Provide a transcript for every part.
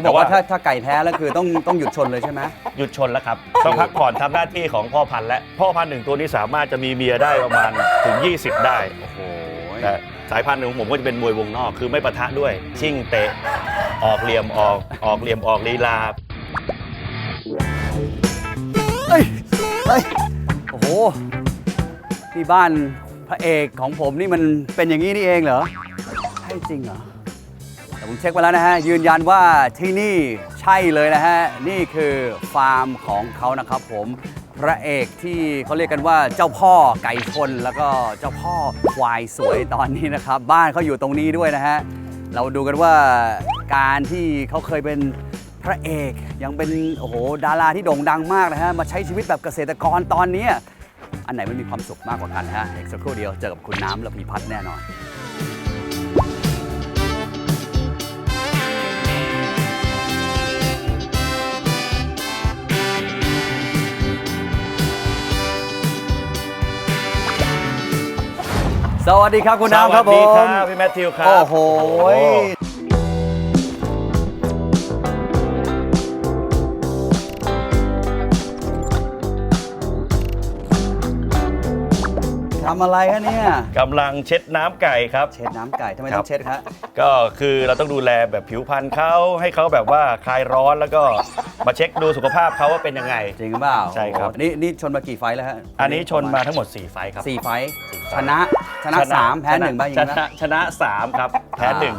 เขาบอกว่าแต่ถ้าถ้าไก่แพ้แล้วคือต้องต้องหยุดชนเลยใช่ไหมหยุดชนแล้วครับ ต้องพักผ่อนทำหน้าที่ของพ่อพันธุ์และ พ่อพันธุ์หนึ่งตัวนี้สามารถจะมีเมียได้ประมาณถึง 20 ได้โอ้โหแต่สายพันธุ์หนึ่งของผมก็จะเป็นมวยวงนอกคือไม่ปะทะด้วย ชิ่งเตะ ออกเหลี่ยมออกออกเหลี่ยมออกลีลาเฮ้ยเฮ้ยโอ้โหที่บ้านพระเอกของผมนี่มันเป็นอย่างนี้นี่เองเหรอใช่จริงเหรอแต่ ผมเช็คมาแล้วนะฮะ ยืนยันว่าที่นี่ใช่เลยนะฮะ นี่คือฟาร์มของเขานะครับผมพระเอกที่เขาเรียกกันว่าเจ้าพ่อไก่ชนแล้วก็เจ้าพ่อควายสวยตอนนี้นะครับ บ้านเขาอยู่ตรงนี้ด้วยนะฮะ เราดูกันว่าการที่เขาเคยเป็นพระเอกยังเป็นโอ้โหดาราที่โด่งดังมากนะฮะ มาใช้ชีวิตแบบเกษตรกรตอนนี้ อันไหนมันมีความสุขมากกว่ากันฮะอีกสักครู่เดียวเจอกับคุณน้ำและพีพัฒน์แน่นอน สวัสดีครับคุณน้ำครับผสวัสดีคมรับพี่แมทธิวครับ โอ้โห ทำอะไรฮะเนี่ยกำลังเช็ดน้ำไก่ครับ เช็ดน้ำไก่ทำไมครัต้อบงเช็ดฮะก็คือเราต้องดูแลแบบผิวพรรณเขาให้เขาแบบว่าคลายร้อนแล้วก็มาเช็คดูสุขภาพเขาว่าเป็นยังไง จริงหรือเปล่าใช่ครับ โอ้โหนี่นี่ชนมากี่ไฟท์แล้วฮะอันนี้ชนมาทั้งหมด 4 ไฟล์ครับสี่ไฟท์สี่ไฟท์ชนะชนะสามแพ้หนึ่งบ้างยิชงนะนะชนะสามครับ แพ้หนึ่ง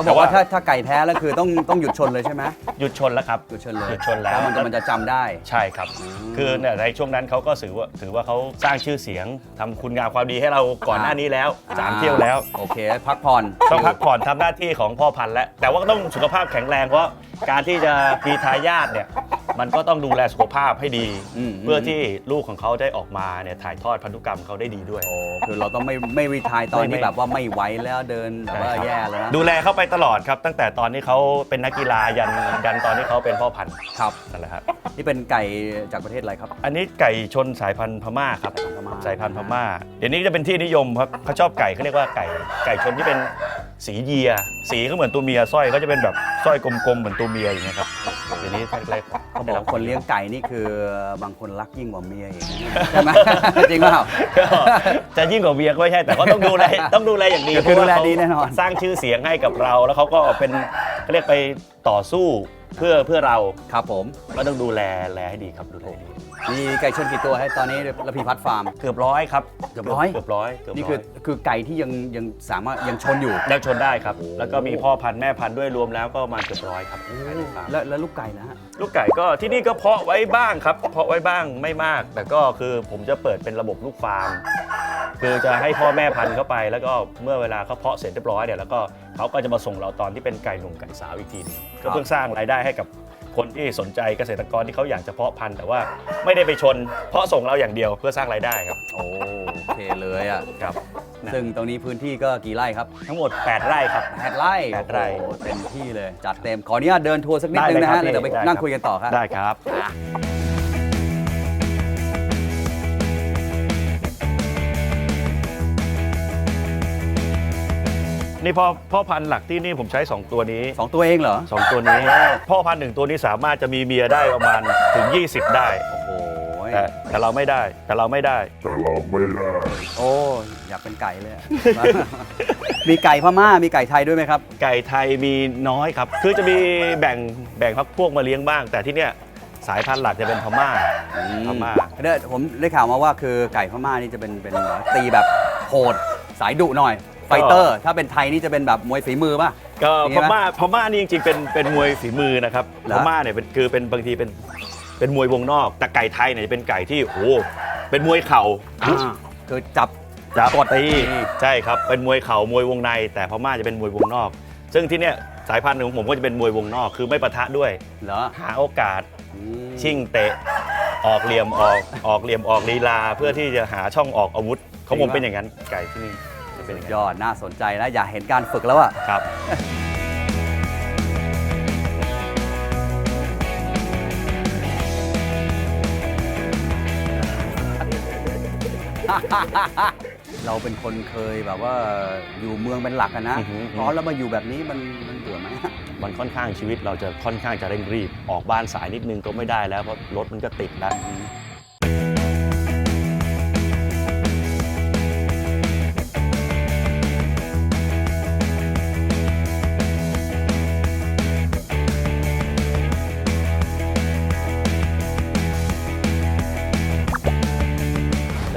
เขาบอกว่าถ้าถ้าไก่แพ้แล้วคือต้องต้องหยุดชนเลยใช่ไหมหยุดชนแล้วครับหยุดชนเลยหยุดชนแล้วเพราะมันจะมันจะจำได้ ใช่ครับอืมคือเนี่ยในช่วงนั้นเขาก็ถือว่าถือว่าเขาสร้างชื่อเสียงทำคุณงามความดีให้เราก่อนหน้านี้แล้วสามเที่ยวแล้ว โอเค พักผ่อนต้องพักผ่อนทำหน้าที่ของพ่อพันธุ์แล้วแต่ว่าก็ต้องสุขภาพแข็งแรงเพราะการที่จะมีทายาทเนี่ย มันก็ต้องดูแลสุขภาพให้ดีมเพื่อที่ลูกของเขาได้ออกมาเนี่ยถ่ายทอดพันธุกรรมเขาได้ดีด้วย โอ้คือเราต้องไม่ไม่รีทายตอนไม่ที่ไม่ แบบว่าไม่ไหวแล้วเดินแบบว่าใช่ครับแย่แล้วนะดูแลเขาไปตลอดครับ ตั้งแต่ตอนที่เขาเป็นนักกีฬายันยันตอนที่เขาเป็นพ่อพันธุ์ครับนั่นแหละครับ นี่เป็นไก่จากประเทศอะไรครับ อันนี้ไก่ชนสายพันธุ์พม่าครับ สายพันธุ์พม่าสายพันธุ์พม่าเดี๋ยวนี้จะเป็นที่นิยมครับเขาชอบไก่เขาเรียกว่าไก่ไก่ชนที่เป็น สีเยีย สีเขาเหมือนตัวเมียสร้อยเขาจะเป็นแบบสร้อยกลมๆเหมือนตัวเมียอย่างเงี้ยครับเดี๋ยวนี้แรกๆเขาบอกว่าคนเลี้ยงไก่นี่คือบางคนรักยิ่งกว่าเมียอีกนะใช่ไหม จริงเปล่า ก็จะยิ่งกว่าเมียก็ไม่ใช่แต่ก็ต้องดูแลต้องดูแลอย่างดีคือเพราะว่าดูแลเขาดีแน่นอนสร้างชื่อเสียงให้กับเราแล้วเขาก็เป็นเขาเรียกไปต่อสู้ เพื่อเพื่อเราครับผม ก็ต้องดูแลแลให้ดีครับดูแลให้ดีมีไก่ชนกี่ตัวให้ตอนนี้ระพีพัฒน์ฟาร์ม เกือบร้อยครับเกือบร้อย เกือบร้อยเกือบนี่ร้คืออยคือไก่ที่ยังยังสามารถยังชนอยู่ ยังชนได้ครับโอ้แล้วก็มีพ่อพันธุ์แม่พันธุ์ด้วยรวมแล้วก็ประมาณเกือบร้อยครับภายในฟาร์ม แล้วแล้วลูกไก่นะฮะ ลูกไก่ก็ที่นี่ก็เพาะไว้บ้างครับ เพาะไว้บ้างไม่มาก แต่ก็คือผมจะเปิดเป็นระบบลูกฟาร์ม คือจะให้พ่อแม่พันธุ์เข้าไป แล้วก็เมื่อเวลาเขาเพาะเสร็จเรียบร้อยเนี่ยแล้วก็เขาก็จะมาส่งเราตอนที่เป็นไก่หนุ่มไก่สาวอีกทีหนึงครัก็บเพื่อสร้างรายได้ให้กับคนที่สนใจเกษตรกรที่เขาอยากจะเพาะพันธุ์แต่ว่าไม่ได้ไปชน เพาะส่งเราอย่างเดียวเพื่อสร้างรายได้ครับโอเคเลยอะ ครับ ซึ่งตรงนี้พื้นที่ก็กี่ไร่ครับทั้งหมด 8 ไร่ครับ แปดไร่แปดไร่โอ้โหเต็มที่เลย จัดเต็ม ขออนุญาตเดินทัวร์สักนิดนึงนะฮะได้เลยครับแล้วเดี๋ยวไปได้ครับ นั่งคุยกันต่อครับ ได้ครับ นี่พ่อพ่อพันธุ์หลักที่นี่ผมใช้ 2 ตัวนี้ สองตัวเองเหรอ 2 ตัวนี้ พ่อพันธุ์หนึ่งตัวนี้สามารถจะมีเมียได้ประมาณถึง 20 ได้ โอ้โหแต่แต่เราไม่ได้แต่เราไม่ได้ โอ้อยากเป็นไก่เลยอะ มีไก่พม่า มีไก่ไทยด้วยไหมครับ ไก่ไทยมีน้อยครับ คือจะมีแบ่งแบ่งพักพวกมาเลี้ยงบ้าง แต่ที่เนี่ยสายพันธุ์หลักจะเป็นพม่าพม่า เด้อผมได้ข่าวมาว่าคือไก่พม่านี่จะเป็นเป็นแบบตีแบบโหดสายดุหน่อย ไฟเตอร์ ถ้าเป็นไทยนี่จะเป็นแบบมวยฝีมือป่ะ ก็อย่างงี้พไหมม่าพม่านี่จริงๆเป็นเป็นมวยฝีมือนะครับเหรอพม่าเนี่ยเป็นคือเป็นบางทีเป็นเป็นมวยวงนอก แต่ไก่ไทยเนี่ยเป็นไก่ที่โอ้โหเป็นมวยเข่าอ่าคือจับจับกดตีตีใช่ครับเป็นมวยเข่ามวยวงใน แต่พม่าจะเป็นมวยวงนอก ซึ่งที่เนี่ยสายพันธุ์ของผมก็จะเป็นมวยวงนอก คือไม่ปะทะด้วยเหรอหาโอกาสอืมชิ่งเตะออกเหลี่ยมออกออกเหลี่ยมออกลีลา เพื่อที่จะหาช่องออกอาวุธของผมเป็นอย่างนั้นไก่ที่นี่จะ เป็นอย่างนั้นยอดน่าสนใจนะอยากเห็นการฝึกแล้วอะครับรเราเป็นคนเคยแบบว่าอยู่เมืองเป็นหลักอะนะอือฮึร้อนแล้วมาอยู่แบบนี้มันมันเบื่อไหม มันค่อนข้างชีวิตเราจะค่อนข้างจะเร่งรีบ ออกบ้านสายนิดนึงก็ไม่ได้แล้วเพราะรถมันก็ติดแล้ว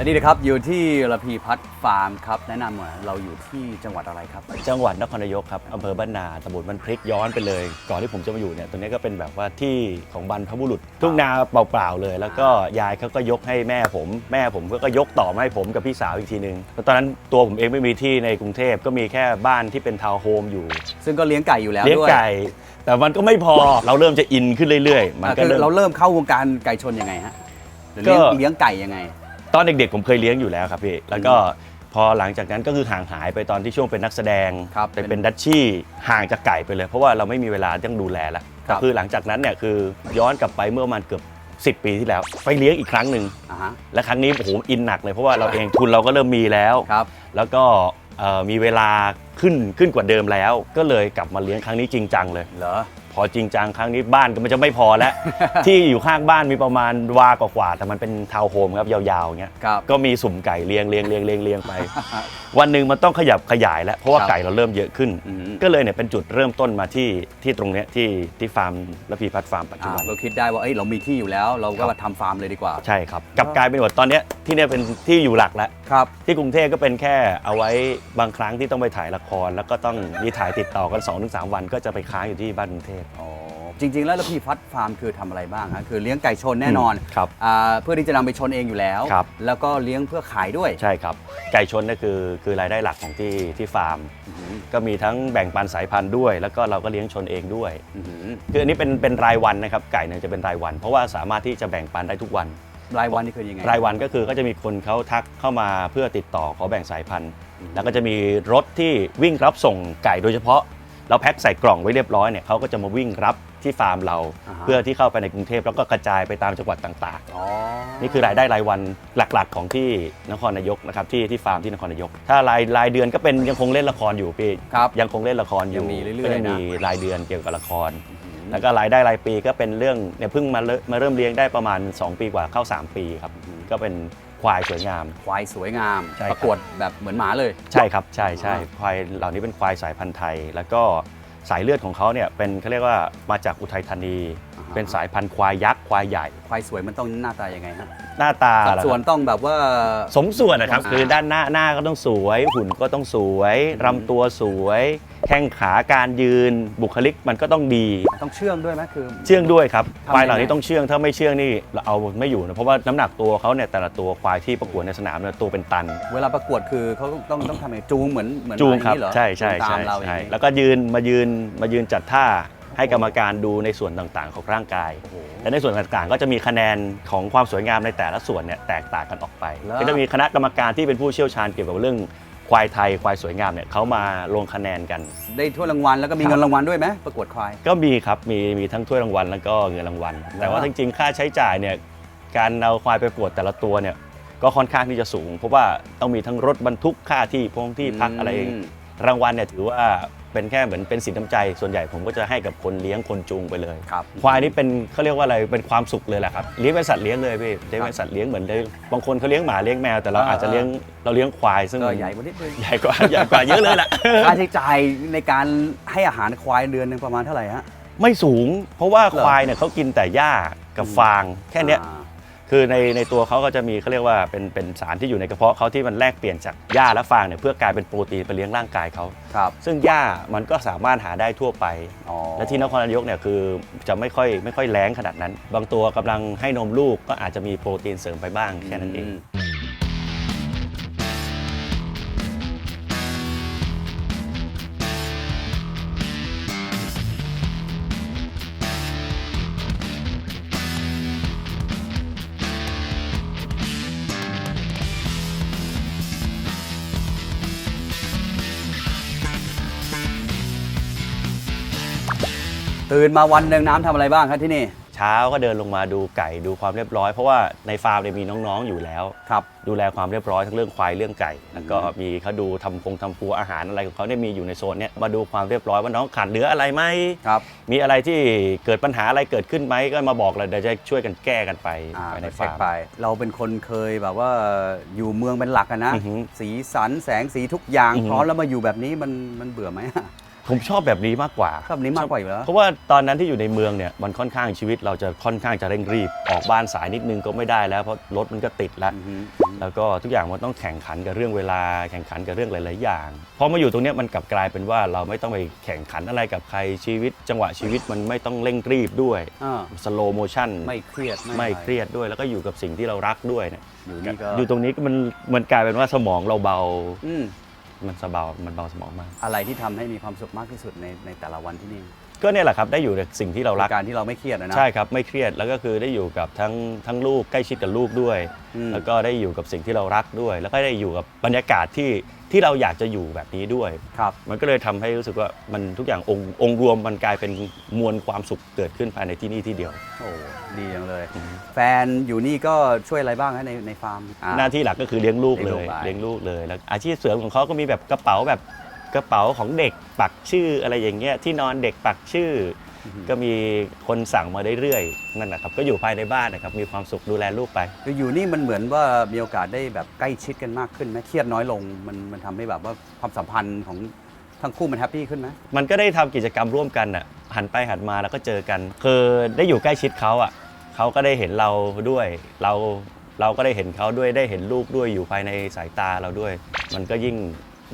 และนี่นะครับอยู่ที่ระพีพัฒน์ฟาร์มครับแนะนำหน่อยเราอยู่ที่จังหวัดอะไรครับ จังหวัดนครนายกครับอำเภอบ้านนาตำบลบ้านพริกย้อนไปเลย ก่อนที่ผมจะมาอยู่เนี่ยตรงนี้ก็เป็นแบบว่าที่ของบรรพบุรุษ ทุ่งนาเปล่าๆเลย แล้วก็ยายเขาก็ยกให้แม่ผมแม่ผมก็ยกต่อมาให้ผมกับพี่สาวอีกทีนึงแล้วตอนนั้นตัวผมเองไม่มีที่ในกรุงเทพก็มีแค่บ้านที่เป็นทาวน์โฮมอยู่ ซึ่งก็เลี้ยงไก่อยู่แล้วเลี้ยงด้วยไก่ แต่มันก็ไม่พอเราเริ่มจะอินขึ้นเรื่อยๆมันอะก็คือเริ่ม เราเริ่มเข้าวงการไก่ชนยังไงฮะหรือเลี้ยงก็ เลี้ยงไก่ยังไง ตอนเด็กๆผมเคยเลี้ยงอยู่แล้วครับพี่ แล้วก็พอหลังจากนั้นก็คือห่างหายไปตอนที่ช่วงเป็นนักแสดงครับไปเป็นดัชชี่ห่างจากไก่ไปเลย เพราะว่าเราไม่มีเวลาต้องดูแลแล้วครับ คือหลังจากนั้นเนี่ยคือย้อนกลับไปเมื่อประมาณเกือบ 10 ปีที่แล้ว ไปเลี้ยงอีกครั้งหนึ่งอ่าฮะและครั้งนี้โอ้โหอินหนักเลยเพราะว่าเราเองทุนเราก็เริ่มมีแล้ว ครับ แล้วก็เอ่อมีเวลาขึ้นขึ้นกว่าเดิมแล้ว ก็เลยกลับมาเลี้ยงครั้งนี้จริงจังเลย เหรอ พอจริงจังครั้งนี้บ้านก็มันจะไม่พอแล้ว ที่อยู่ข้างบ้านมีประมาณวากว่าๆแต่มันเป็นทาวน์โฮมครับยาวๆอย่างเงี้ยครับก็มีสุ่มไก่เรียงเรียงเรียงเรียงเรียงไป วันหนึ่งมันต้องขยับขยายแล้วเพราะว่าครับไก่เราเริ่มเยอะขึ้น อืม ก็เลยเนี่ยเป็นจุดเริ่มต้นมาที่ที่ตรงเนี้ยที่ที่ฟาร์มระพีพัฒน์ฟาร์มปัจจุอ่าบัน เราคิดได้ว่าเอ้ยเรามีที่อยู่แล้ว เราก็ครับมาทำฟาร์มเลยดีกว่าใช่ครับกลับกลายเป็นว่าตอนเนี้ยที่เนี่ยเป็นที่อยู่หลักแล้ว ครับที่กรุงเทพก็เป็นแค่เอาไว้บางครั้งที่ต้องไปถ่ายละคร แล้วก็ต้องมีถ่ายติดต่อกัน2อถึงสวันก็จะไปค้างอยู่ที่บ้านกรุงเทพอ๋อจริง ๆ แล้วระพีพัฒน์ฟาร์มคือทำอะไรบ้างฮะคือเลี้ยงไก่ชนแน่นอนครับ อ่าเพื่อที่จะนำไปชนเองอยู่แล้ว ครับ แล้วก็เลี้ยงเพื่อขายด้วย ใช่ครับ ไก่ชนนี่คือคือรายได้หลักของที่ที่ฟาร์มอื้อหือก็มีทั้งแบ่งปันสายพันธุ์ด้วย แล้วก็เราก็เลี้ยงชนเองด้วย อื้อหือคืออันนี้เป็นเป็นรายวันนะครับไก่เนี่ยจะเป็นรายวัน เพราะว่าสามารถที่จะแบ่งปันได้ทุกวัน รายวันนี่คือยังไง รายวันก็คือก็จะมีคนเขาทักเข้ามาเพื่อติดต่อขอแบ่งสายพันธุ์ แล้วก็จะมีรถที่วิ่งรับส่งไก่โดยเฉพาะ เราแพ็คใส่กล่องไว้เรียบร้อยเนี่ยเขาก็จะมาวิ่งรับที่ฟาร์มเราาฮะ เพื่อที่เข้าไปในกรุงเทพแล้วก็กระจายไปตามจังหวัดต่าง อ๋อ ๆ นี่คือรายได้รายวันหลักๆ ของที่นครนายกนะครับที่ที่ฟาร์มที่นครนายก ถ้ารายรายเดือนก็เป็นยังคงเล่นละครอยู่พี่ครับยังคงเล่นละครอยู่ยังมีเรื่อยๆก็ยังนะมีรายเดือนเกี่ยวกับละครอื้อหือแล้วก็รายได้รายปีก็เป็นเรื่องเนี่ยเพิ่งมาเริ่มมาเริ่มเลี้ยงได้ประมาณ 2 ปีกว่าเข้า 3 ปีครับก็เป็น ควายสวยงาม ควายสวยงาม ใช่ครับ ประกวดแบบเหมือนหมาเลย ใช่ครับใช่ใช่อ่าควายเหล่านี้เป็นควายสายพันธุ์ไทย แล้วก็สายเลือดของเขาเนี่ยเป็นเขาเรียกว่ามาจากอุทัยธานีเป็นสายพันธุ์ควายยักษ์ควายใหญ่ ควายสวยมันต้องหน้าตายังไงฮะหน้าตาสัดเหรอส่วนครับต้องแบบว่า สมส่วนนะครับ อ่า คือด้านหน้าหน้าก็ต้องสวย หุ่นก็ต้องสวยรำตัวสวย แข้งขาการยืนบุคลิกมันก็ต้องดี ต้องเชื่องด้วยไหมคือ เชื่องด้วยครับทำควายเหล่านี้ยังไง ต้องเชื่องถ้าไม่เชื่องนี่เราเอาไม่อยู่นะเพราะว่าน้ำหนักตัวเขาเนี่ยแต่ละตัวควายที่ประกวดในสนามเนี่ยตัวเป็นตัน เวลาประกวดคือเขาต้องต้องทำยังไงจูงเหมือนเหมือนจูงหมาครับอย่างนี้เหรอใช่ใช่จูงตาใช่มเราอย่าใช่งนี้แล้วก็ยืนมายืนมายืนจัดท่าให้กรรมการดูในส่วนต่างๆ ของร่างกาย โอ้โห และในส่วนต่างๆ ก็จะมีคะแนนของความสวยงามในแต่ละส่วนเนี่ยแตกต่างกันออกไป แล้ว ก็จะมีคณะกรรมการที่เป็นผู้เชี่ยวชาญเกี่ยวกับเรื่อง ควายไทยควายสวยงามเนี่ยเขามาลงคะแนนกัน ได้ถ้วยรางวัลแล้วก็มีครับเงินรางวัลด้วยไหมประกวดควาย ก็มีครับมีมีทั้งถ้วยรางวัลแล้วก็เงินรางวัล แต่ว่าจริงๆค่าใช้จ่ายเนี่ยการเอาควายไปประกวดแต่ละตัวเนี่ยก็ค่อนข้างที่จะสูง เพราะว่าต้องมีทั้งรถบรรทุกค่าที่พงที่พักอะไรเองอืม รางวัลเนี่ยถือว่าเป็นแค่เหมือนเป็นสินน้ำใจ ส่วนใหญ่ผมก็จะให้กับคนเลี้ยงคนจูงไปเลยครับ ควายนี่เป็นเขาเรียกว่าอะไรเป็นความสุขเลยแหละครับเลี้ยงเป็นสัตว์เลี้ยงเลยพี่เลี้ยงเป็นสัตว์เลี้ยงเหมือนได้บางคนเขาเลี้ยงหมาเลี้ยงแมวแต่เราอ่าอาจจะเลี้ยงเราเลี้ยงควายซึ่งก็มันใหญ่กว่านิดนึงใหญ่กว่าใหญ่กว่าเยอะเลยแหละค่าใช้จ่ายในการให้อาหารควายเดือนหนึ่งประมาณเท่าไหร่ฮะไม่สูง เพราะว่าเหรอควายเนี่ยเขากินแต่หญ้ากับอืมฟางแค่เนี้ยอ่า คือในในตัวเขาก็จะมีเขาเรียกว่าเป็นเป็นสารที่อยู่ในกระเพาะเขาที่มันแลกเปลี่ยนจากหญ้าและฟางเนี่ยเพื่อกลายเป็นโปรตีนไปเลี้ยงร่างกายเขา ครับ ซึ่งหญ้ามันก็สามารถหาได้ทั่วไป อ๋อ และที่นครนายกเนี่ยคือจะไม่ค่อยไม่ค่อยแรงขนาดนั้น บางตัวกำลังให้นมลูกก็อาจจะมีโปรตีนเสริมไปบ้างแค่นั้นเองม ตื่นมาวันหนึ่งน้ำทำอะไรบ้างครับที่นี่ เช้าก็เดินลงมาดูไก่ดูความเรียบร้อยเพราะว่าในฟาร์มเนี่ยมีน้องๆอยู่แล้ว ครับ ดูแลความเรียบร้อยทั้งเรื่องควายเรื่องไก่ แล้วก็มีเขาดูทำพงทำปูอาหารอะไรของเขาเนี่ยมีอยู่ในโซนเนี้ยมาดูความเรียบร้อยว่าน้องขาดเหลืออะไรไหมครับ มีอะไรที่เกิดปัญหาอะไรเกิดขึ้นไหมก็มาบอกเลยเดี๋ยวจะช่วยกันแก้กันไปอ่าภายในเช็คฟาร์ม ไป เราเป็นคนเคยแบบว่าอยู่เมืองเป็นหลักอะนะ อือหือสีสันแสงสีทุกอย่าง อือหือ พร้อมแล้วมาอยู่แบบนี้มันมันเบื่อไหมอะ ผมชอบแบบนี้มากกว่า ชอบแบบนี้มากกว่าอยู่แล้ว เพราะว่าตอนนั้นที่อยู่ในเมืองเนี่ยมันค่อนข้างชีวิตเราจะค่อนข้างจะเร่งรีบ ออกบ้านสายนิดนึงก็ไม่ได้แล้วเพราะรถมันก็ติดแล้วอือหือแล้วก็ทุกอย่างมันต้องแข่งขันกับเรื่องเวลาแข่งขันกับเรื่องหลาย ๆ อย่างพอมาอยู่ตรงเนี้ยมันกลับกลายเป็นว่าเราไม่ต้องไปแข่งขันอะไรกับใครชีวิต จังหวะชีวิตมันไม่ต้องเร่งรีบด้วยอ่าสโลโมชั่นไม่เครียดไม่อะเครรียดด้วย แล้วก็อยู่กับสิ่งที่เรารักด้วยเนี่ยอยู่นี่ก็อยู่ตรงนี้มันมันกลายเป็นว่าสมองเราเบาอื มันสบายมันเบาสมองมาก อะไรที่ทำให้มีความสุขมากที่สุดในในแต่ละวันที่นี่ ก็เนี่ยแหละครับได้อยู่ในสิ่งที่เรารัก การที่เราไม่เครียดอะนะ ใช่ครับไม่เครียดแล้วก็คือได้อยู่กับทั้งทั้งลูกใกล้ชิดกับลูกด้วย อืม แล้วก็ได้อยู่กับสิ่งที่เรารักด้วย แล้วก็ได้อยู่กับบรรยากาศที่ที่เราอยากจะอยู่แบบนี้ด้วย ครับ มันก็เลยทำให้รู้สึกว่ามันทุกอย่างองค์องค์รวมมันกลายเป็นมวลความสุขเกิดขึ้นภายในที่นี่ที่เดียว โอ้ดีจังเลย แฟนอยู่นี่ก็ช่วยอะไรบ้างฮะในในฟาร์มอ่หน้าที่หลักก็คือเลี้ยงลูกเลี้เลยงลูกไป เลี้ยงลูกเลยแล้วอาชีพเสริมของเขาก็มีแบบกระเป๋าแบบ กระเป๋าของเด็กปักชื่ออะไรอย่างเงี้ยที่นอนเด็กปักชื่ออก็มีคนสั่งมาเรื่อยๆนั่นแหละครับก็อยู่ภายในบ้านนะครับมีความสุขดูแลลูกไปคืออยู่นี่มันเหมือนว่ามีโอกาสได้แบบใกล้ชิดกันมากขึ้นไหมเครียดน้อยลง มันมันทำให้แบบว่าความสัมพันธ์ของทั้งคู่มันแฮปปี้ขึ้นไหมมันก็ได้ทำกิจกรรมร่วมกันอะหันไปหันมาแล้วก็เจอกันคือได้อยู่ใกล้ชิดเขาอะเขาก็ได้เห็นเราด้วยเราเราก็ได้เห็นเขาด้วยได้เห็นลูกด้วยอยู่ภายในสายตาเราด้วย มันก็ยิ่ง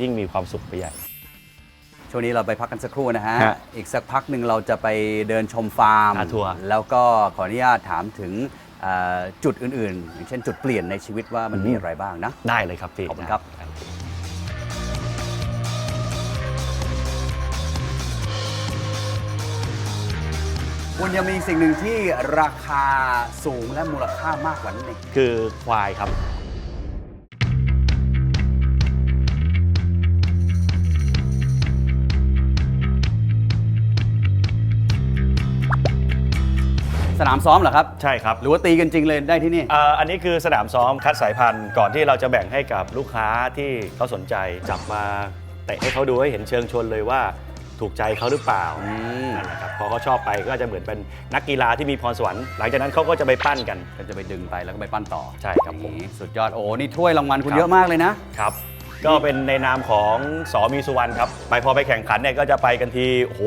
ยิ่งมีความสุขไปใหญ่ ช่วงนี้เราไปพักกันสักครู่นะฮะ ฮะอีกสักพักหนึ่งเราจะไปเดินชมฟาร์มอ่าทัวร์ แล้วก็ขออนุญาตถามถึงเอ่อจุดอื่นๆ อย่างเช่นจุดเปลี่ยนในชีวิตว่ามันมีอะไรบ้างนะ ได้เลยครับพี่ขอบคุณครับ ได้คุณยังมีสิ่งหนึ่งที่ราคาสูงและมูลค่ามากกว่านั้นเอง คือควายครับ สนามซ้อมเหรอครับ ใช่ครับหรือว่าตีกันจริงเลยได้ที่นี่อ่าอันนี้คือสนามซ้อมคัดสายพันธุ์ก่อนที่เราจะแบ่งให้กับลูกค้าที่เขาสนใจจับมาเตะให้เขาดูให้เห็นเชิงชนเลยว่าถูกใจเขาหรือเปล่าอืมนั่นแหละครับพอเขาชอบไปก็จะเหมือนเป็นนักกีฬาที่มีพรสวรรค์หลังจากนั้นเขาก็จะไปปั้นกัน ก็จะไปดึงไปแล้วก็ไปปั้นต่อใช่ครับผม นี่สุดยอดโอ้นี่ถ้วยรางวัลคุณครับเยอะมากเลยนะ ครับก็เป็นในนามของสอมีสุวรรณครับ ไปพอไปแข่งขันเนี่ยก็จะไปกันทีโอ้โห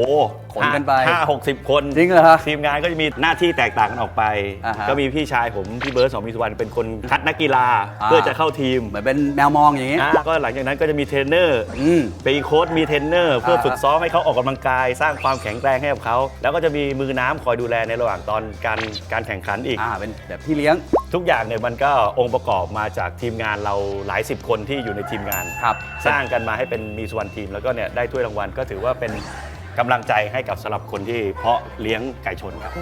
ขนกันไป ห้าหกสิบคนจริงเหรอฮะทีมงานก็จะมีหน้าที่แตกต่างกันออกไป อ่าฮะก็มีพี่ชายผม พี่เบิร์ดสอมีสุวรรณเป็นคนคัดนักกีฬาอ่า เพื่อจะเข้าทีมเหมือนเป็นแมวมองอย่างนี้ อ่าก็หลังจากนั้นก็จะมีเทรนเนอร์อืม ปีโค้ดมีเทรนเนอร์เพื่ออ่าฝึกซ้อมให้เขาออกกำลังกาย สร้างความแข็งแรงให้กับเขา แล้วก็จะมีมือน้ำคอยดูแลในระหว่างตอนการการแข่งขันอีก อ่าเป็นแบบพี่เลี้ยง ทุกอย่างเนี่ยมันก็องค์ประกอบมาจากทีมงานเราหลายสิบคนที่อยู่ในทีมงาน ครับ สร้างกันมาให้เป็นมีส่วนทีมแล้วก็เนี่ยได้ถ้วยรางวัลก็ถือว่าเป็น กำลังใจให้กับสำหรับคนที่เพาะเลี้ยงไก่ชนครับ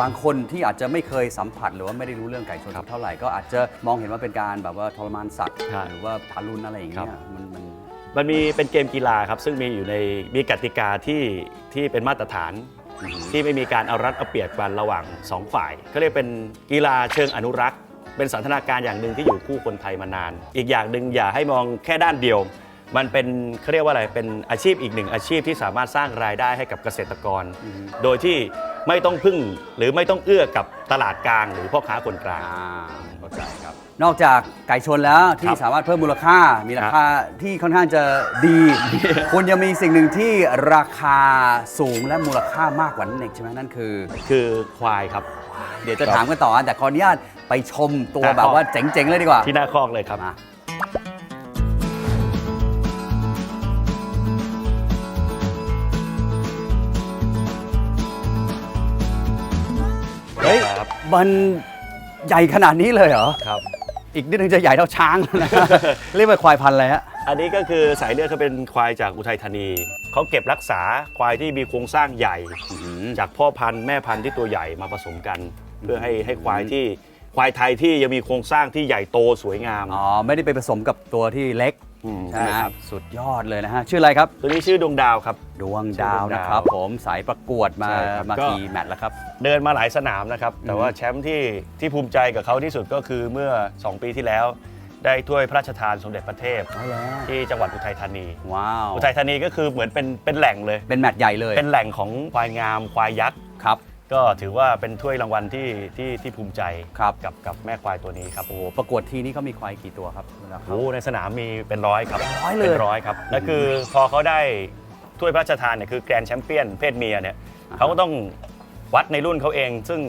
บางคนที่อาจจะไม่เคยสัมผัสหรือว่าไม่ได้รู้เรื่องไก่ชนครับเท่าไหร่ก็อาจจะมองเห็นว่าเป็นการแบบว่าทรมานสัตว์ ใช่หรือว่าทารุณอะไรอย่างเงี้ยครับมันมัน มันมีเป็นเกมกีฬาครับ ซึ่งมีอยู่ในมีกติกาที่ที่เป็นมาตรฐานอือหือ ที่ไม่มีการเอารัดเอาเปรียบกันระหว่างสองฝ่ายก็เรียกเป็นกีฬาเชิงอนุรักษ์ เป็นสันทนาการอย่างหนึ่งที่อยู่คู่คนไทยมานาน อีกอย่างหนึ่งอย่าให้มองแค่ด้านเดียว มันเป็นเขาเรียกว่าอะไรเป็นอาชีพอีกหนึ่งอาชีพที่สามารถสร้างรายได้ให้กับเกษตรกร โดยที่ไม่ต้องพึ่งหรือไม่ต้องเอื้อกับตลาดกลางหรือพ่อค้าคนกลางอ่าเข้าใจครับ นอกจากไก่ชนแล้วที่ครับสามารถเพิ่มมูลค่า มีราคาที่ค่อนข้างจะดี คุณยังมีสิ่งหนึ่งที่ราคาสูงและมูลค่ามากกว่านั้นเองใช่ไหมนั่นคือ คือควายครับ เดี๋ยวจะครับถามกันต่อแต่ขออนุญาตไปชมตัวครับแบบว่าเจ๋งๆเลยดีกว่า ที่หน้าคอกเลยครับ มา เฮ้ย ครับ มันใหญ่ขนาดนี้เลยเหรอ ครับ อีกนิดนึงจะใหญ่เท่าช้างนะ เรียกว่าควายพันธุ์อะไรฮะ อันนี้ก็คือสายเลือดเขาเป็นควายจากอุทัยธานี เขาเก็บรักษาควายที่มีโครงสร้างใหญ่ จากพ่อพันธุ์แม่พันธุ์ที่ตัวใหญ่มาผสมกัน เพื่อให้ให้ควายที่ควายไทยที่ยังมีโครงสร้างที่ใหญ่โตสวยงาม อ๋อ ไม่ได้ไปผสมกับตัวที่เล็กมใช่ไหมใช่ครับ สุดยอดเลยนะฮะ ชื่ออะไรครับ ตัวนี้ชื่อดวงดาวครับ ดวงดาวนะครับ ผมสายประกวดมาใช่ครับมาก็ กี่แมตช์แล้วครับ เดินมาหลายสนามนะครับ แต่ว่าอืมแชมป์ที่ที่ภูมิใจกับเขาที่สุดก็คือเมื่อ 2 ปีที่แล้ว ได้ถ้วยพระราชทานสมเด็จพระเทพอ๋อแล้วที่จังหวัดอุทัยธานี ว้าวอุทัยธานีก็คือเหมือนเป็นเป็นแหล่งเลย เป็นแมตช์ใหญ่เลยเป็นแหล่งของควายงามควายยักษ์ ครับ ก็ถือว่าเป็นถ้วยรางวัลที่ที่ที่ภูมิใจครับ กับกับแม่ควายตัวนี้ครับโอ้โหประกวดทีนี้เขามีควายกี่ตัวครับเวลาเขาโอ้ในสนามมีเป็นร้อยครับเป็นร้อยเลยเป็นร้อยครับแล้วคือพอเขาได้ถ้วยพระราชทานเนี่ยคือแกรนด์แชมเปี้ยนเพศเมียเนี่ยอ่าฮะเขาก็ต้องวัดในรุ่นเขาเอง ซึ่ง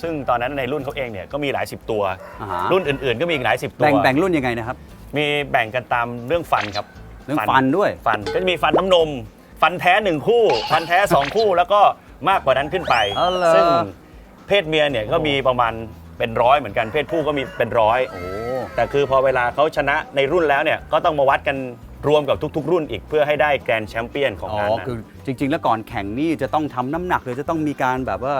ซึ่งตอนนั้นในรุ่นเขาเองเนี่ยก็มีหลายสิบตัว อ่าฮะ รุ่นอื่นๆ ก็มีอีกหลายสิบตัว แบ่งแบ่งรุ่นยังไงนะครับ มีแบ่งกันตามเรื่องฟันครับ เรื่องฟันด้วย ฟันก็จะมีฟันน้ำนม ฟันแท้หนึ่งคู่ ฟันแท้สองคู่แล้วก็ มากกว่านั้นขึ้นไป อ๋อเหรอ ซึ่งเพศเมียเนี่ยก็มีประมาณเป็นร้อยเหมือนกันเพศผู้ก็มีเป็นร้อย โอ้ แต่คือพอเวลาเขาชนะในรุ่นแล้วเนี่ยก็ต้องมาวัดกันรวมกับทุก ๆ รุ่นอีกเพื่อให้ได้แกรนด์แชมเปี้ยนของอ๋อ งานนั้น คือจริง ๆ แล้วก่อนแข่งนี่จะต้องทำน้ำหนักหรือจะต้องมีการแบบว่า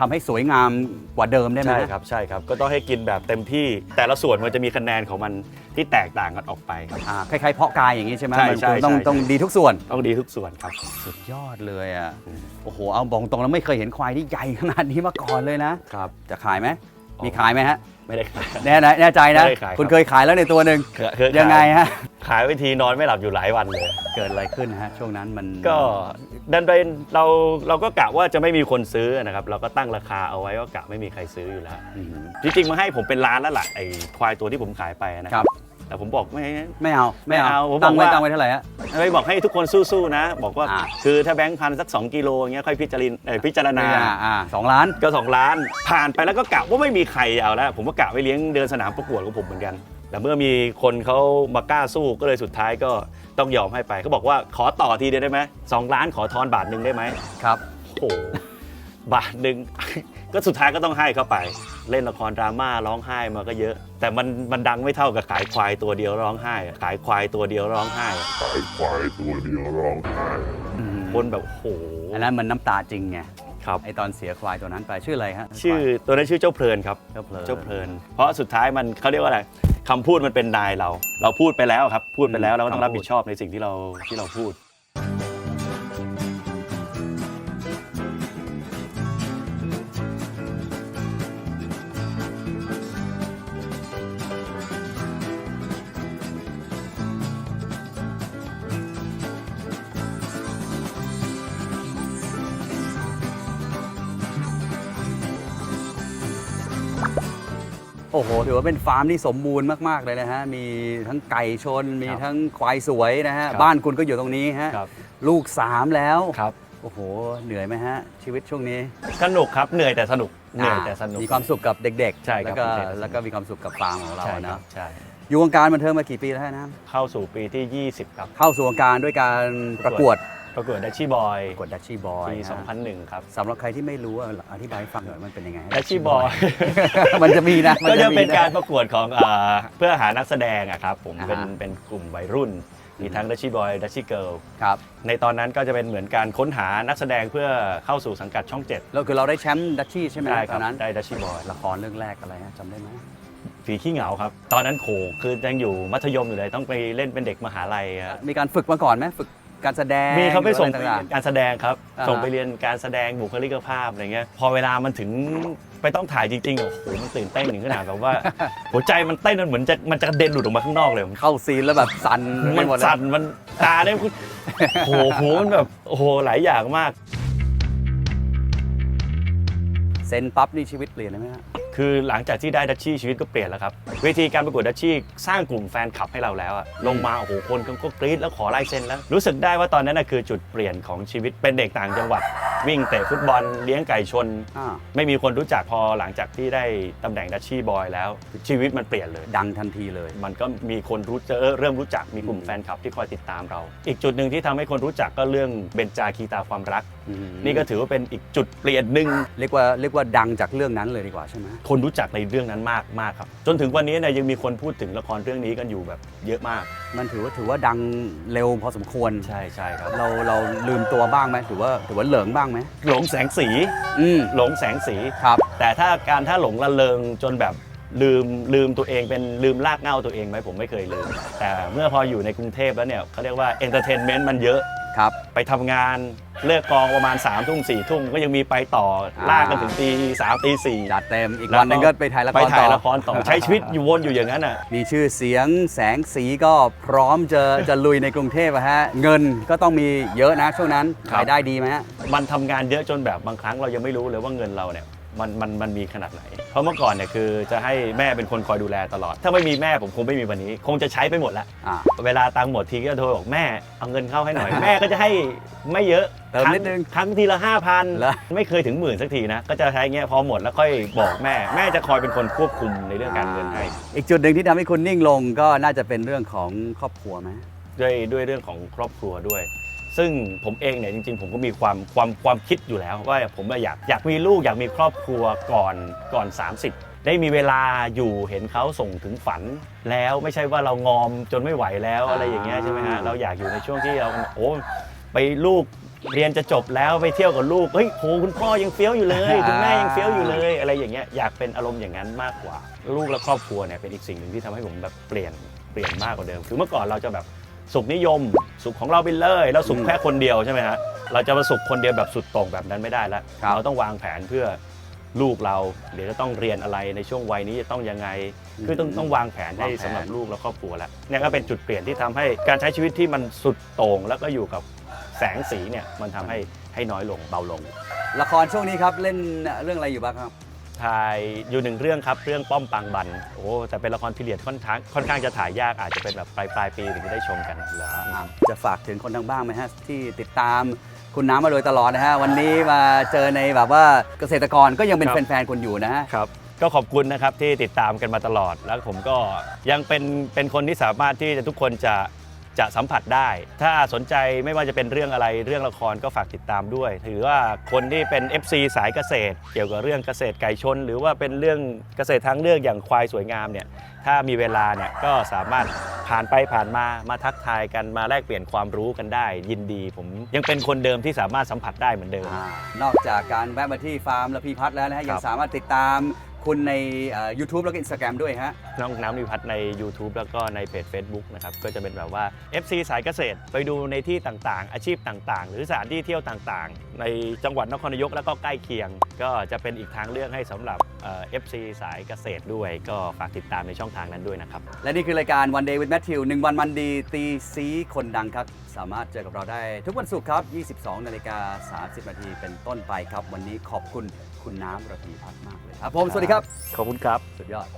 ทำให้สวยงามกว่าเดิมได้ไหมใช่ครับ ใช่ครับ ก็ต้องให้กินแบบเต็มที่ แต่ละส่วนมันจะมีคะแนนของมันที่แตกต่างกันออกไปครับ อ่าคล้ายๆเพาะกายอย่างนี้ใช่ไหมใช่มันใช่ต้องใช่ ต้องดีทุกส่วน ต้องดีทุกส่วนครับ สุดยอดเลยอะ โอ้โห เอาบอกตรงแล้วไม่เคยเห็นควายที่ใหญ่ขนาดนี้มาก่อนเลยนะ ครับ จะขายไหมอ๋อมีขายไหมฮะ ไม่ได้ขาย แน่นะแน่ใจนะ ไม่ได้ขายครับ คุณเคยขายแล้วในตัวหนึ่งเคยเคยยังไงฮะ ขายไปทีนอนไม่หลับอยู่หลายวันเลย เกิดอะไรขึ้นฮะ ช่วงนั้นมันก็ดันไปเราเราก็กะว่าจะไม่มีคนซื้อนะครับ เราก็ตั้งราคาเอาไว้ว่ากะไม่มีใครซื้ออยู่แล้ว อืม จริงๆมาให้ผมเป็นล้านแล้วล่ะไอ้ควายตัวที่ผมขายไปนะคครัรับบ แต่ผมบอกไม่ไม่เอาไม่เอาไม่เอาผมตั้งไว้บอกว่าตั้งไว้เท่าไหร่ฮะ ไม่บอกให้ทุกคนสู้ๆนะ บอกว่าอ่า คือถ้าแบงค์พันสัก 2กิโลอย่างเงี้ยค่อยพิจารณาเอ่อพิจารณา อ่าอ่าสองล้าน ก็ 2 ล้าน ผ่านไปแล้วก็กะว่าไม่มีใครเอาแล้ว ผมก็กะไว้เลี้ยงเดินสนามประกวดของผมเหมือนกัน แต่เมื่อมีคนเขามากล้าสู้ก็เลยสุดท้ายก็ต้องยอมให้ไปเขาบอกว่าขอต่อทีเดียวได้ไหมสองล้านขอทอนบาทหนึ่งได้ไหมครับ โอ้โห บาทหนึ่ง ก็สุดท้ายก็ต้องให้เข้าไป เล่นละครดราม่าร้องไห้มาก็เยอะ แต่มันมันดังไม่เท่ากับขายควายตัวเดียวร้องไห้อะขายควายตัวเดียวร้องไห้อะขายควายตัวเดียวร้องไห้คนแบบโอ้โหอันนั้นมันน้ำตาจริงไงครับ ไอตอนเสียควายตัวนั้นไปชื่ออะไรฮะชื่อตัวนั้นชื่อเจ้าเพลินครับ เจ้าเพลินเจ้าเพลิน เพราะสุดท้ายมันเขาเรียกว่าอะไรคำพูดมันเป็นนายเรา เราพูดไปแล้วครับ พูดไปแล้วเราก็ต้องรับผิดชอบในสิ่งที่เราที่เราพูด ถือว่าเป็นฟาร์มที่สมบูรณ์มากๆเลยนะฮะ มีทั้งไก่ชน มีครับทั้งควายสวยนะฮะ ครับบ้านคุณก็อยู่ตรงนี้ฮะ ครับ ลูกสามแล้ว ครับ โอ้โห เหนื่อยไหมฮะ ชีวิตช่วงนี้สนุกครับ เหนื่อยแต่สนุก เหนื่อยอ่าแต่สนุก มีความสุขกับเด็กๆ ใช่ครับแล้วก็เด็กๆแต่สนุกแล้วก็มีความสุขกับฟาร์มของเราใช่ครันะบใช่ อยู่วงการบันเทิงมากี่ปีแล้วฮะนะเข้าสู่ปีที่ 20 ครับ เข้าสู่วงการด้วยการประกวด ประกวดดัชชี่บอยประกวดดัชชี่บอยปี2001 ครับ สำหรับใครที่ไม่รู้อะอธิบายให้ฟังหน่อยมันเป็นยังไง ดัชชี่บอย มันจะมีนะมัก็จะเป็นมีการประกวดของอ่าเพื่อหานักแสดงอะครับผมอ่าฮะเป็นเป็นกลุ่มวัยรุ่น มีทั้งดัชชี่บอยดัชชี่เกิลครับในตอนนั้นก็จะเป็นเหมือนการค้นหานักแสดงเพื่อเข้าสู่สังกัดช่อง7แล้วคือเราได้แชมป์ดัชชี่ใช่ไหมได้คตรัอบนนั้นได้ดัชชี่บอยละครเรื่องแรกอะไรฮะจำได้ไหมฝีขี้เหงาครับ ตอนนั้นโขคือยังอยู่มัธยมอยู่เลยต้องไปเล่นเป็นเด็กมหาลัยครับมีการฝึกมาก่อนไหมฝึก การแสดงมีเขาไปส่งหไปรืออะเรีไรยนการแสดงครับ อ่าฮะ ส่งไปเรียนการแสดงบุคลิกภาพอะไรเงี้ย พอเวลามันถึงไปต้องถ่ายจริงๆ โอ้โห มันตื่นเต้นถึงขนาดแบบว่า หัวใจมันเต้นมันเหมือนจะมันจะกระเด็นหลุดออกมาข้างนอกเลยเข้าซีนแล้วแบบสั่นมัไปนหมดเลย สั่น มันตาเนี่ยคือโอ้โหโหมันแบบโอ้โหหลายอย่างมาก เซ็นปั๊บนี่ชีวิตเปลี่ยนเลยไหมฮะ คือหลังจากที่ได้ดัชชี่ชีวิตก็เปลี่ยนแล้วครับเวทีการประกวดดัชชี่สร้างกลุ่มแฟนคลับให้เราแล้วอะลงมาโอ้โหคนก็กรี๊ดแล้วขอลายเซ็นแล้ว รู้สึกได้ว่าตอนนั้นนะคือจุดเปลี่ยนของชีวิตเป็นเด็กต่างจังหวัด วิ่งเตะฟุตบอลเลี้ยงไก่ชน อ่าไม่มีคนรู้จักพอหลังจากที่ได้ตำแหน่งดัชชี่บอยแล้ว ชีวิตมันเปลี่ยนเลย ดังทันทีเลย มันก็มีคนรู้เจอเริ่มรู้จักมีกลุ่มแฟนคลับที่คอยติดตามเรา อีกจุดหนึ่งที่ทำให้คนรู้จักก็เรื่องเบญจาคีตาความรักอืมนี่ก็ถือว่าเป็นอีกจุดเปลี่ยนหนึ่ง เรียกว่าเรียกว่าดังจากเรื่องนั้นเลยดีกว่าใช่ไหมคนรู้จักในเรื่องนั้นมากมากครับ จนถึงวันนี้เนี่ยยังมีคนพูดถึงละครเรื่องนี้กันอยู่แบบเยอะมากมันถือว่าถือว่าดังเร็วพอสมควร ใช่ใช่ครับเราเราลืมตัวบ้างไหมถือว่าถือว่าเหลิงบ้างไหมหลงแสงสี อืมหลงแสงสี ครับ แต่ถ้าการถ้าหลงละเลงจนแบบ ลืมลืมตัวเองเป็นลืมลากเหง้าตัวเองไหมผมไม่เคยลืม แต่เมื่อพออยู่ในกรุงเทพแล้วเนี่ยเขาเรียกว่าเอนเตอร์เทนเมนต์มันเยอะครับ ไปทำงานเลิกกองประมาณ3ามทุ่มสี่ทุ่มก็ยังมีไปต่อลากกันถึงตีสามตีสี่จัดเต็มอีกวันหนึงก็ไปถ่ายละคไปรถ่าต่ยอละครต่อใช้ชีวิตอยู่วนอยู่อย่างนั้นอะ มีชื่อเสียงแสงสีก็พร้อมจะจะลุยในกรุงเทพอะฮะ เงินก็ต้องมีเยอะนะช่วงนั้นครับ รายได้ดีไหมฮะ มันทำงานเยอะจนแบบบางครั้งเรายังไม่รู้เลยว่าเงินเราเนี่ย มันมันมันมีขนาดไหน เพราะเมื่อก่อนเนี่ยคือจะให้แม่เป็นคนคอยดูแลตลอด ถ้าไม่มีแม่ผมคงไม่มีวันนี้ คงจะใช้ไปหมดละอ่า เวลาตังค์หมดทีก็โทรบอกแม่เอาเงินเข้าให้หน่อย แม่ก็จะให้ไม่เยอะเติมนิดนึงครั้งทีละห้าพันเหรอ ไม่เคยถึงหมื่นสักทีนะ ก็จะใช้เงี้ยพอหมดแล้วค่อยบอกแม่ แม่จะคอยเป็นคนควบคุมในเรื่องการเงินให้ อีกจุดหนึ่งที่ทำให้คุณนิ่งลงก็น่าจะเป็นเรื่องของครอบครัวไหม ด้วยด้วยเรื่องของครอบครัวด้วย ซึ่งผมเองเนี่ยจริงๆ ผมก็มีความความความคิดอยู่แล้ว ว่าผมอยากอยากมีลูกอยากมีครอบครัวก่อนก่อน 30 ได้มีเวลาอยู่เห็นเขาส่งถึงฝัน แล้วไม่ใช่ว่าเรางอมจนไม่ไหวแล้วอะไรอย่างเงี้ยใช่ไหมฮะเราอยากอยู่ในช่วงที่เราโอ้ไปลูกเรียนจะจบแล้วไปเที่ยวกับลูกเฮ้ยโหคุณพ่อยังเฟี้ยวอยู่เลยคุณแม่ยังเฟี้ยวอยู่เลยอะไรอย่างเงี้ยอยากเป็นอารมณ์อย่างนั้นมากกว่า ลูกและครอบครัวเนี่ยเป็นอีกสิ่งหนึ่งที่ทำให้ผมแบบเปลี่ยนเปลี่ยนมากกว่าเดิม คือเมื่อก่อนเราจะแบบ สุขนิยม สุขของเราไปเลยแล้วสุขอืมแค่คนเดียวใช่ไหมฮะเราจะมาสุขคนเดียวแบบสุดโต่งแบบนั้นไม่ได้แล้วครับเราต้องวางแผนเพื่อลูกเราเดี๋ยวจะต้องเรียนอะไรในช่วงวัยนี้จะต้องยังไง คือต้องต้องวางแผนให้วางแผน สำหรับลูกและครอบครัวแล้วเนี่ยก็เป็นจุดเปลี่ยนที่ทำให้การใช้ชีวิตที่มันสุดโต่งแล้วก็อยู่กับแสงสีเนี่ยมันทำให้ให้น้อยลงเบาลง ละครช่วงนี้ครับเล่นเรื่องอะไรอยู่บ้างครับ ถ่ายอยู่หนึ่งเรื่องครับ เรื่องป้อมปางบัน โอ้แต่เป็นละครพีเรียดค่อนข้างค่อนข้างจะถ่ายยากอาจจะเป็นแบบปลายปลายปีถึงจะได้ชมกันเหรอจะฝากถึงคนทางบ้านไหมฮะที่ติดตามคุณน้ำมาโดยตลอดนะฮะวันนี้มาเจอในแบบว่าเกษตรกรก็ยังเป็นครับแฟนๆคุณอยู่นะฮะครับก็ขอบคุณนะครับที่ติดตามกันมาตลอดแล้วผมก็ยังเป็นเป็นคนที่สามารถที่จะทุกคนจะ จะสัมผัสได้ ถ้าสนใจไม่ว่าจะเป็นเรื่องอะไรเรื่องละครก็ฝากติดตามด้วย ถือว่าคนที่เป็น FC สายเกษตร เกี่ยวกับเรื่องเกษตรไก่ชน หรือว่าเป็นเรื่องเกษตรทางเลือกอย่างควายสวยงามเนี่ยถ้ามีเวลาเนี่ยก็สามารถผ่านไปผ่านมามาทักทายกันมาแลกเปลี่ยนความรู้กันได้ ยินดี ผมยังเป็นคนเดิมที่สามารถสัมผัสได้เหมือนเดิม อ่านอกจากการแวะมาที่ฟาร์มและพีพัฒน์แล้วนะฮะครับยังสามารถติดตาม คุณในยูทูบแล้วก็อินสตาแกรมด้วยฮะ น้องน้ำนิพัฒน์ใน YouTube แล้วก็ในเพจ Facebook นะครับ ก็จะเป็นแบบว่า FC สายเกษตรไปดูในที่ต่างๆ อาชีพต่างๆ หรือสถานที่เที่ยวต่างๆ ในจังหวัดนครนายกแล้วก็ใกล้เคียง ก็จะเป็นอีกทางเลือกให้สำหรับเอ่อ FC สายเกษตรด้วย ก็ฝากติดตามในช่องทางนั้นด้วยนะครับ และนี่คือรายการ One Day with Matthew หนึ่งวันมันดี ตีซีคนดังครับ สามารถเจอกับเราได้ทุกวันศุกร์ครับ 22 นาฬิกา 30 นาทีเป็นต้นไปครับ วันนี้ขอบคุณ คุณน้ำระพีพัฒน์มากเลยครับผมสวัสดีครับ ขอบคุณครับ สุดยอด